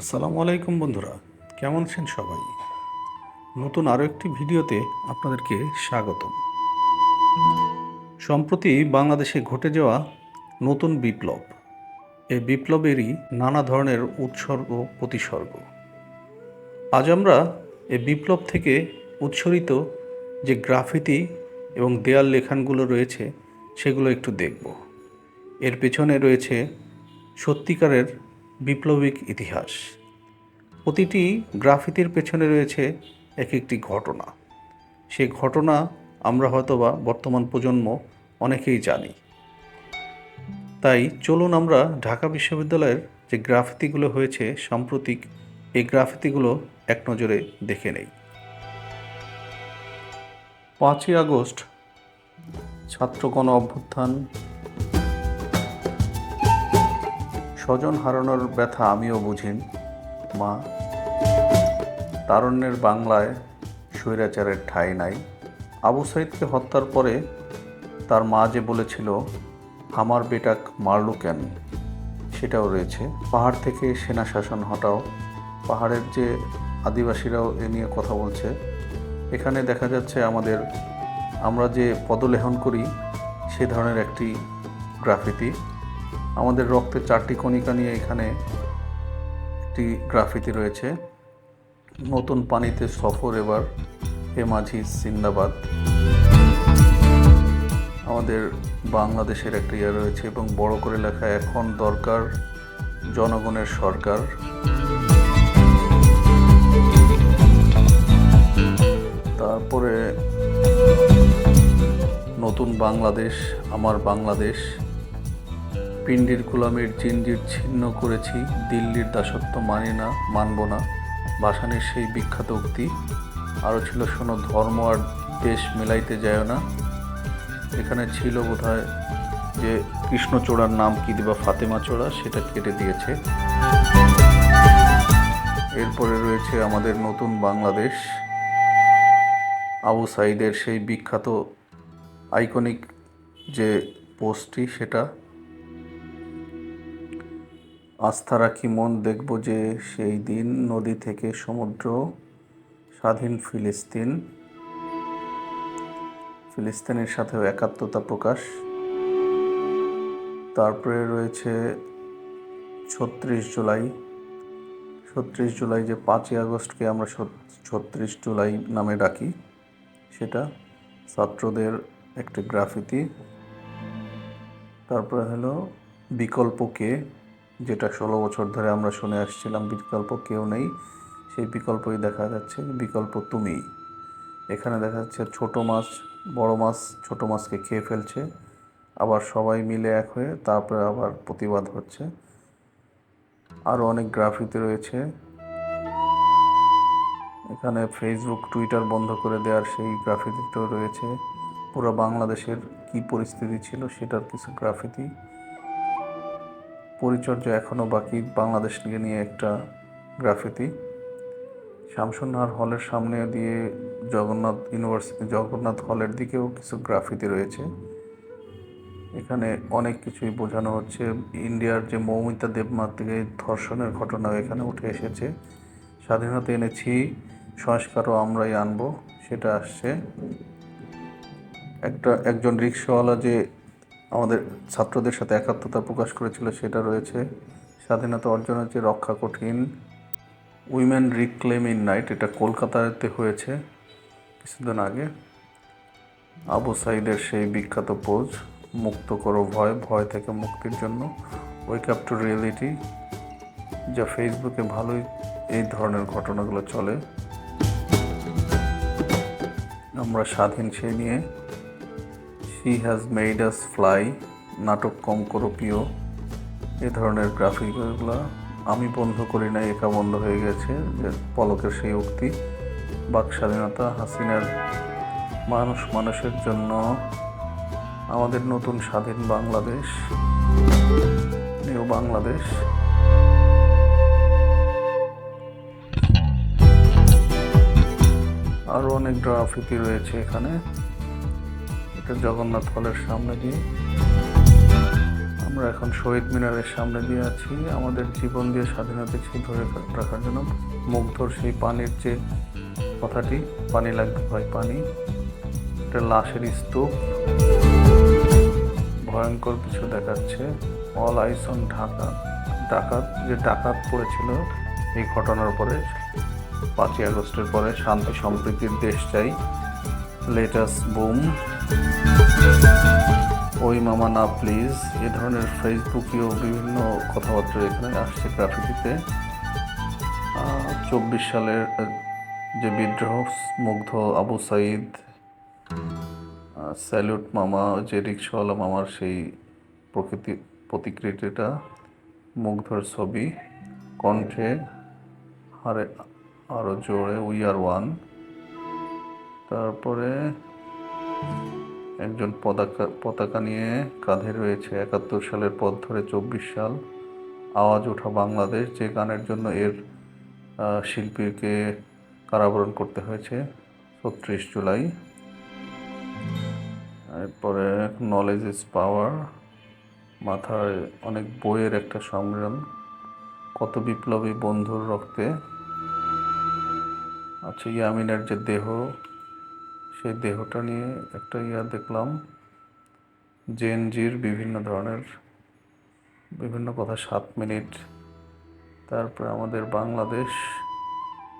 আসসালামু আলাইকুম বন্ধুরা, কেমন আছেন সবাই? নতুন আরও একটি ভিডিওতে আপনাদেরকে স্বাগতম। সম্প্রতি বাংলাদেশে ঘটে যাওয়া নতুন বিপ্লব এই বিপ্লবেরই নানা ধরনের উৎসর্গ প্রতিসর্গ। আজ আমরা এই বিপ্লব থেকে উৎসরিত যে গ্রাফিতি এবং দেয়াল লেখানগুলো রয়েছে, সেগুলো একটু দেখব। এর পেছনে রয়েছে সত্যিকারের বিপ্লবিক ইতিহাস। প্রতিটি গ্রাফিতির পেছনে রয়েছে এক একটি ঘটনা। সেই ঘটনা আমরা হয়তোবা বর্তমান প্রজন্ম অনেকেই জানি। তাই চলুন আমরা ঢাকা বিশ্ববিদ্যালয়ের যে গ্রাফিতিগুলো হয়েছে সাম্প্রতিক, এই গ্রাফিতিগুলো এক নজরে দেখে নেই। পাঁচই আগস্ট, ছাত্র গণ অভ্যুত্থান স্বজন হারানোর ব্যথা আমিও বুঝিন, মা। তারণ্যের বাংলায় স্বৈরাচারের ঠাঁই নাই। আবু সাইদকে হত্যার পরে তার মা যে বলেছিল, আমার বেটাক মারলু কেন? সেটাও রয়েছে। পাহাড় থেকে সেনা শাসন হটাও। পাহাড়ের যে আদিবাসীরাও এ নিয়ে কথা বলছে। এখানে দেখা যাচ্ছে আমাদের, আমরা যে পদলেহন করি, সে ধরনের একটি গ্রাফিতি। আমাদের রক্তে চারটি কণিকা নিয়ে এখানে একটি গ্রাফিতি রয়েছে। নতুন পানিতে সফর এবার হে মাঝি জিন্দাবাদ। আমাদের বাংলাদেশের একটা ইয়ে রয়েছে এবং বড় করে লেখা এখন দরকার জনগণের সরকার। তারপরে নতুন বাংলাদেশ, আমার বাংলাদেশ। পিণ্ডির গোলামের জিনজির ছিন্ন করেছি, দিল্লির দাসত্ব মানি না, মানব না। ভাসানের সেই বিখ্যাত উক্তি আরও ছিল শোনো, ধর্ম আর দেশ মেলাইতে যায় না। এখানে ছিল বোধহয় যে কৃষ্ণচূড়ার নাম কি দিবা ফাতেমা চোড়া, সেটা কেটে দিয়েছে। এরপরে রয়েছে আমাদের নতুন বাংলাদেশ। আবু সাইদের সেই বিখ্যাত আইকনিক যে পোস্টটি, সেটা আস্থা রাখি, মন দেখব যে সেই দিন নদী থেকে সমুদ্র, স্বাধীন ফিলিস্তিন। ফিলিস্তিনের সাথেও একাত্মতা প্রকাশ। তারপরে রয়েছে ছত্রিশ জুলাই। ছত্রিশ জুলাই যে পাঁচই আগস্টকে আমরা ছত্রিশ জুলাই নামে ডাকি, সেটা ছাত্রদের একটি গ্রাফিতি। তারপরে হলো বিকল্প কে? যেটা ষোলো বছর ধরে আমরা শুনে আসছিলাম, বিকল্প কেউ নেই। সেই বিকল্পই দেখা যাচ্ছে, বিকল্প তুমি এখানে দেখা যাচ্ছে ছোট মাছ, বড় মাছ, ছোট মাছকে খেয়ে ফেলছে। আবার সবাই মিলে এক হয়ে তারপরে আবার প্রতিবাদ হচ্ছে। আরও অনেক গ্রাফিতে রয়েছে। এখানে ফেসবুক টুইটার বন্ধ করে দেওয়ার সেই গ্রাফিতিটাও রয়েছে। পুরো বাংলাদেশের কি পরিস্থিতি ছিল সেটার কিছু গ্রাফিতি। পরিচর্যা এখনও বাকি বাংলাদেশ নিয়ে একটা গ্রাফিতি। শামসুন্নাহার হলের সামনে দিয়ে জগন্নাথ ইউনিভার্সিটি, জগন্নাথ হলের দিকেও কিছু গ্রাফিতি রয়েছে। এখানে অনেক কিছুই বোঝানো হচ্ছে। ইন্ডিয়ার যে মৌমিতা দেবমার থেকে ধর্ষণের ঘটনাও এখানে উঠে এসেছে। স্বাধীনতা এনেছি, সংস্কারও আমরাই আনব, সেটা আসছে। একটা, একজন রিক্সাওয়ালা যে আমাদের ছাত্রদের সাথে একাত্মতা প্রকাশ করেছিল, সেটা রয়েছে স্বাধীনতা অর্জনের যে রক্ষা কঠিন, উইমেন রিক্লেম ইন নাইট, এটা কলকাতাতে হয়েছে কিছুদিন আগে। আবু সাইদের সেই বিখ্যাত পোজ, মুক্ত করো ভয় ভয় থেকে মুক্তির জন্য। ওয়েক আপ টু রিয়েলিটি যা ফেসবুকে ভালোই এই ধরনের ঘটনাগুলো চলে। আমরা স্বাধীন সে নিয়ে she has made us fly নাটক কম করো প্রিয় এ ধরনের গ্রাফিকগুলো আমি বন্ধ করি নাই, একা বন্ধ হয়ে গেছে, যে পলকের সেই উক্তি। বাক স্বাধীনতা হাসিনার মানুষ মানুষের জন্য আমাদের নতুন স্বাধীন বাংলাদেশ, নিউ বাংলাদেশ। আরও অনেক গ্রাফিতি রয়েছে এখানে। এটা জগন্নাথ হলের সামনে দিয়ে। আমরা এখন শহীদ মিনারের সামনে দিয়ে আছি। আমাদের জীবন দিয়ে স্বাধীনতা ছিল ধরে রাখার জন্য মুগ্ধর সেই পানির যে কথাটি, পানি লাগবে ভাই পানি, এটা লাশের স্তূপ। ভয়ঙ্কর কিছু দেখাচ্ছে। All eyes on Dhaka. ডাকাত যে ডাকাত পড়েছিল এই ঘটনার পরে, পাঁচই আগস্টের পরে শান্তি সম্প্রীতির দেশ চাই। লেটাস বুম ওই মামা, না প্লিজ এ ধরনের ফেসবুকেও বিভিন্ন কথাবার্তা এখানে আসছে গ্রাফিতিতে চব্বিশ সালের যে বিদ্রোহ, মুগ্ধ আবু সাইদ স্যালুট মামা, যে রিক্সাওয়ালা মামার সেই প্রকৃতি, প্রতিকৃতিটা, মুগ্ধর ছবি, কণ্ঠে হারে আরও জোরে উই আর ওয়ান তারপরে একজন পতাকা পতাকা নিয়ে কাঁধে রয়েছে একাত্তর সালের পথ ধরে চব্বিশ সাল। আওয়াজ ওঠা বাংলাদেশ, যে গানের জন্য এর শিল্পীকে কারাবরণ করতে হয়েছে ছত্রিশ জুলাই। এরপরে নলেজ ইজ পাওয়ার মাথায় অনেক বইয়ের একটা সংগ্রাম কত বিপ্লবী বন্ধুর রক্তে আচ্ছা ইয়ামিনের যে দেহ সেই দেহটা নিয়ে একটা ইয়া দেখলাম জেনজির বিভিন্ন ধরনের বিভিন্ন কথা সাত মিনিট। তারপরে আমাদের বাংলাদেশ,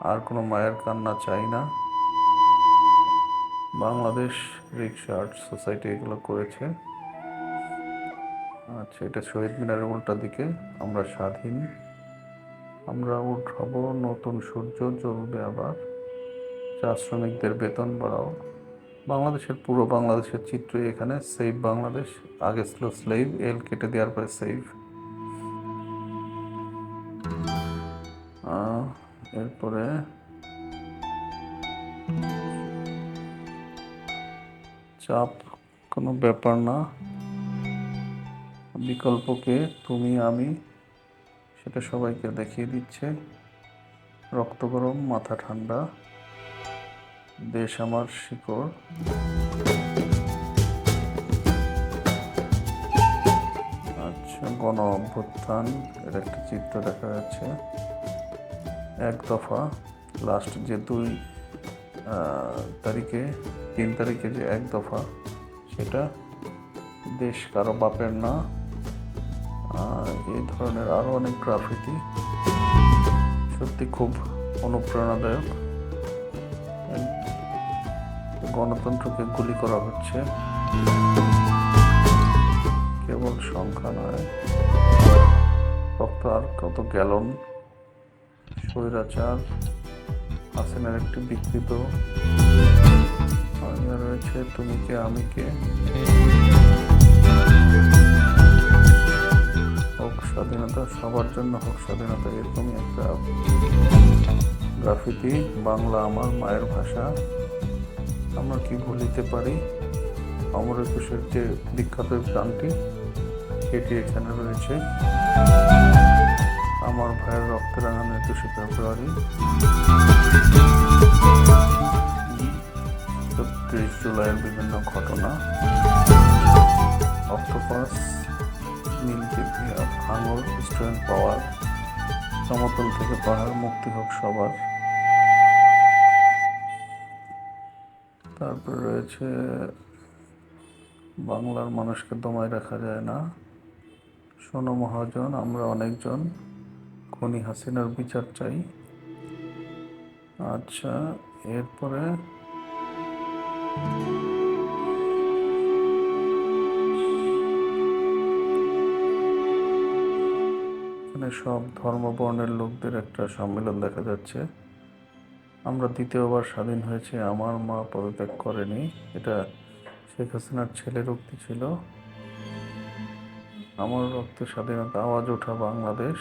আর কোনো মায়ের কান্না চাই না। বাংলাদেশ রিক্সা আর্ট সোসাইটি এগুলো করেছে। আচ্ছা এটা শহীদ মিনারের উল্টা দিকে, আমরা স্বাধীন। আমরা উঠাবো নতুন সূর্য, জ্বলবে আবার। চা শ্রমিকদের বেতন বাড়াও। বাংলাদেশের, পুরো বাংলাদেশের চিত্রই এখানে সেভ বাংলাদেশ আগে ছিল স্লেভ এল কেটে দেওয়ার পরে সেভ এরপরে চাপ কোনো ব্যাপার না। বিকল্পকে তুমি, আমি, সেটা সবাইকে দেখিয়ে দিচ্ছে। রক্ত গরম, মাথা ঠান্ডা। দেশ আমার শিকড়। আচ্ছা গণ অভ্যুত্থান এর একটা চিত্র দেখা যাচ্ছে। এক দফা লাস্ট যে দুই তারিখে, তিন তারিখে যে এক দফা, সেটা দেশ কারও বাপের না। এই ধরনের আরও অনেক গ্রাফিতি সত্যি খুব অনুপ্রেরণাদায়ক। গণতন্ত্রকে গুলি করা হচ্ছে। কেবল সংখ্যা নয় রক্ত আর কত গ্যালন, স্বৈরাচার, হাসিনার একটি বিকৃত রয়েছে, তুমি কে, আমি কে? হোক স্বাধীনতা, সবার জন্য হোক স্বাধীনতা, এরকমই একটা গ্রাফিতি, বাংলা আমার মায়ের ভাষা। আমরা কি ভুলিতে পারি? অমর একুশের যে বিখ্যাত গানটি সেটি এখানে রয়েছে। আমার ভাইয়ের রক্ত রাঙানো একুশে ফেব্রুয়ারি। ছত্রিশ জুলাইয়ের বিভিন্ন ঘটনা। অক্টোপাস মিল্কি ভাঙর স্টুডেন্ট পাওয়ার, সমতল থেকে পাহাড় মুক্তি হোক সবার তারপরে রয়েছে, বাংলার মানুষকে দমায় রাখা যায় না। শোনো মহাজন, আমরা অনেকজন। খনি হাসিনার বিচার চাই। আচ্ছা এরপরে? সব ধর্ম বর্ণের লোকদের একটা সম্মেলন দেখা যাচ্ছে। আমরা দ্বিতীয়বার স্বাধীন হয়েছে, আমার মা পদত্যাগ করেনি। এটা শেখ হাসিনার ছেলের উক্তি ছিল। আমার রক্তে স্বাধীনতা আওয়াজ ওঠা বাংলাদেশ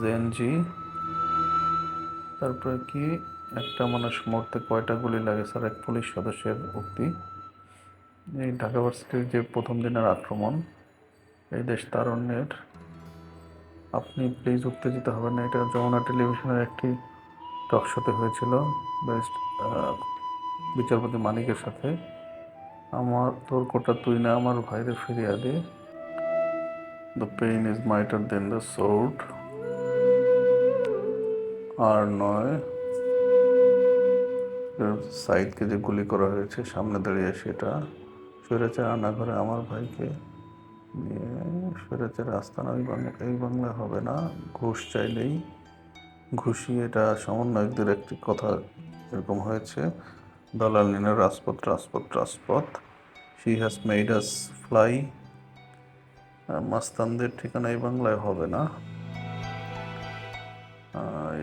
জেনজি তারপরে কি? একটা মানুষ মরতে কয়টা গুলি লাগে? স্যার, এক পুলিশ সদস্যের উক্তি। এই ঢাকা ভার্সিটির যে প্রথম দিনের আক্রমণ, এই দেশ তারণ্যের। আপনি প্লিজ উত্তেজিত হবেন না, এটা যমুনা টেলিভিশনের একটি টক শোতে হয়েছিল। বেস্ট বিচারপতি মানিকের সাথে। আমার তোর কোটা তুই না, আমার ভাইরে ফিরিয়ে দে। The pain is mightier than the sword আর নয় সাইদকে যে গুলি করা হয়েছে, সামনে দাঁড়িয়ে সেটা। স্বৈরাচার করে আমার ভাইকে নিয়ে স্বৈরাচার বাংলা, এই বাংলা হবে না। ঘুষ চাইলেই ঘুষি, এটা সমন্বয়কদের একটি কথা এরকম হয়েছে। দালাল নিনা রাজপথ রাজপথ রাজপথ। She has made us fly মাস্তানদের ঠিকানা এই বাংলায় হবে না।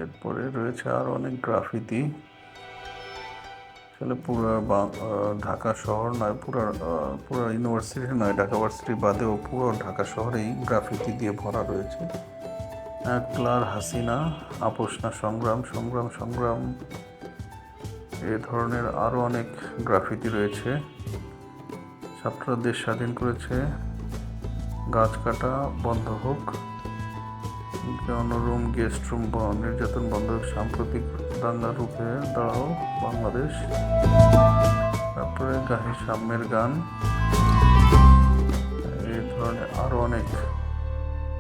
এরপরে রয়েছে আরও অনেক গ্রাফিতি। আসলে পুরো ঢাকা শহর নয়, পুরো পুরো ইউনিভার্সিটি নয়, ঢাকা ভার্সিটি বাদেও পুরো ঢাকা শহরেই গ্রাফিতি দিয়ে ভরা রয়েছে। একলার হাসিনা আপোষ না সংগ্রাম সংগ্রাম সংগ্রাম। এ ধরনের আরও অনেক গ্রাফিতি রয়েছে। ছাত্ররা দেশ স্বাধীন করেছে। গাছ কাটা বন্ধ হোক। রুম গেস্ট রুম নির্যাতন বন্ধ হোক। সাম্প্রতিক দাঙ্গা রূপে দাঁড়াও বাংলাদেশ। তারপরে গাহি সাম্যের গান। এই ধরনের আরও অনেক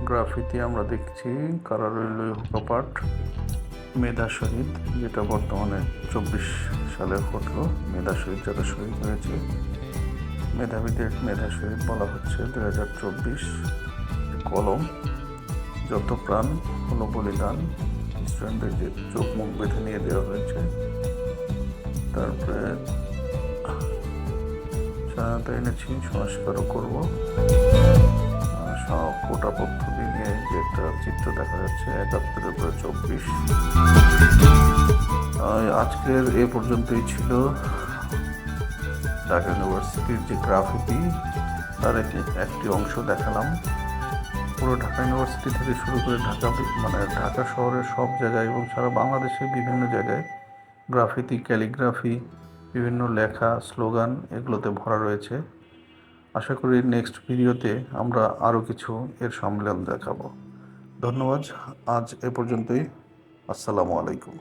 গ্রাফিতি আমরা দেখছি কারা রইল হুকাপাট মেধা শহীদ, যেটা বর্তমানে চব্বিশ সালে ঘটলো। মেধা শহীদ যারা শহীদ হয়েছে, মেধাবীদের মেধা শহীদ বলা হচ্ছে দু হাজার চব্বিশ কলম। যত প্রাণ হলো বলিদান স্টুডেন্টদের যে চোখ মুখ বেঁধে নিয়ে দেওয়া হয়েছে। তারপরে স্বাধীনতা এনেছি, সংস্কারও করব। পদ্ধতি নিয়ে যে একটা চিত্র দেখা যাচ্ছে, একাত্তরের পরে চব্বিশ। আজকের এ পর্যন্তই ছিল। ঢাকা ইউনিভার্সিটির যে গ্রাফিতি, তার একটি- একটি অংশ দেখালাম। পুরো ঢাকা ইউনিভার্সিটি থেকে শুরু করে ঢাকা মানে ঢাকা শহরের সব জায়গায় এবং সারা বাংলাদেশের বিভিন্ন জায়গায় গ্রাফিতি, ক্যালিগ্রাফি, বিভিন্ন লেখা, স্লোগান এগুলোতে ভরা রয়েছে। আশা করি নেক্সট ভিডিওতে আমরা আরও কিছু এর সম্মেলন দেখাবো। ধন্যবাদ। আজ এ পর্যন্তই। আসসালামু আলাইকুম।